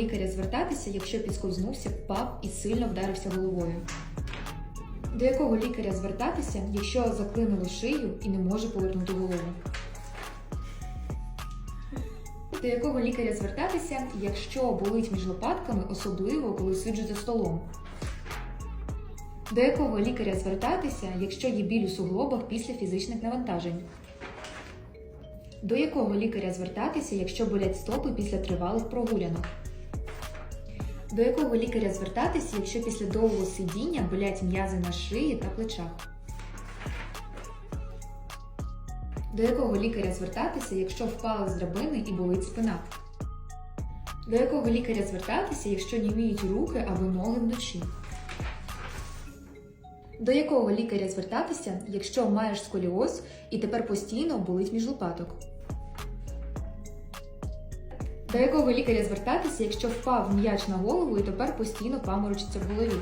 Лікаря звертатися, якщо підсковзнувся, впав і сильно вдарився головою? До якого лікаря звертатися, якщо заклинило шию і не може повернути голову? До якого лікаря звертатися, якщо болить між лопатками, особливо коли сиджу за столом? До якого лікаря звертатися, якщо є біль у суглобах після фізичних навантажень? До якого лікаря звертатися, якщо болять стопи після тривалих прогулянок? До якого лікаря звертатися, якщо після довгого сидіння болять м'язи на шиї та плечах? До якого лікаря звертатися, якщо впали з драбини і болить спина? До якого лікаря звертатися, якщо німіють руки або ноги вночі? До якого лікаря звертатися, якщо маєш сколіоз і тепер постійно болить між лопаток? До якого лікаря звертатися, якщо впав м'яч на голову і тепер постійно паморочиться в голові?